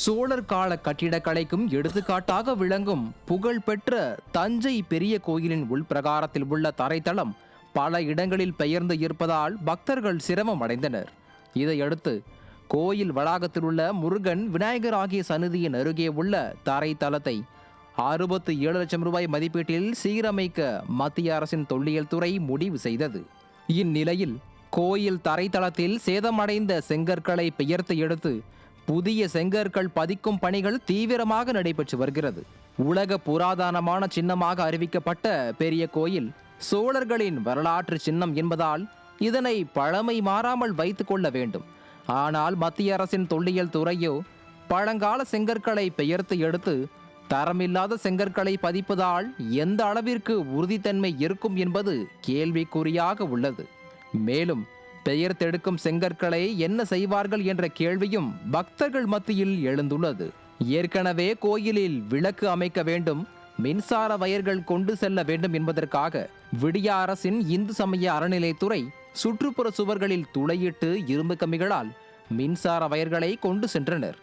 சோழர் கால கட்டிடக்கலைக்கும் எடுத்துக்காட்டாக விளங்கும் புகழ்பெற்ற தஞ்சை பெரிய கோயிலின் உள்பிரகாரத்தில் உள்ள தரைத்தளம் பல இடங்களில் பெயர்ந்து இருப்பதால் பக்தர்கள் சிரமம் அடைந்தனர். இதையடுத்து கோயில் வளாகத்தில் உள்ள முருகன் விநாயகர் ஆகிய சன்னதியின் அருகே உள்ள தரைத்தளத்தை அறுபத்து ஏழு லட்சம் ரூபாய் மதிப்பீட்டில் சீரமைக்க மத்திய அரசின் தொல்லியல் துறை முடிவு செய்தது. இந்நிலையில் கோயில் தரைத்தளத்தில் சேதமடைந்த செங்கற்களை பெயர்த்து எடுத்து புதிய செங்கற்கள் பதிக்கும் பணிகள் தீவிரமாக நடைபெற்று வருகிறது. உலக புராதனமான சின்னமாக அறிவிக்கப்பட்ட பெரிய கோயில் சோழர்களின் வரலாற்று சின்னம் என்பதால் இதனை பழமை மாறாமல் வைத்து கொள்ள வேண்டும். ஆனால் மத்திய அரசின் தொல்லியல் துறையோ பழங்கால செங்கற்களை பெயர்த்து எடுத்து தரமில்லாத செங்கற்களை பதிப்பதால் எந்த அளவிற்கு உறுதித்தன்மை இருக்கும் என்பது கேள்விக்குறியாக உள்ளது. மேலும் பெயர்த்தெடுக்கும் செங்கற்களை என்ன செய்வார்கள் என்ற கேள்வியும் பக்தர்கள் மத்தியில் எழுந்துள்ளது. ஏற்கனவே கோயிலில் விளக்கு அமைக்க வேண்டும் மின்சார வயர்கள் கொண்டு செல்ல வேண்டும் என்பதற்காக விடிய அரசின் இந்து சமய அறநிலைத்துறை சுற்றுப்புற சுவர்களில் துளையிட்டு இரும்பு கம்பிகளால் மின்சார வயர்களை கொண்டு சென்றனர்.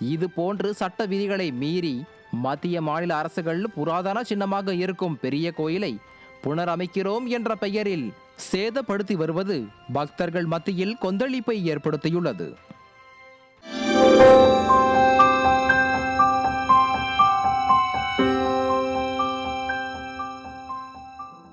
இது போன்று சட்ட விதிகளை மீறி மத்திய மாநில அரசுகள் புராதன சின்னமாக இருக்கும் பெரிய கோயிலை புனரமைக்கிறோம் என்ற பெயரில் சேதப்படுத்தி வருவது பக்தர்கள் மத்தியில் கொந்தளிப்பை ஏற்படுத்தியுள்ளது.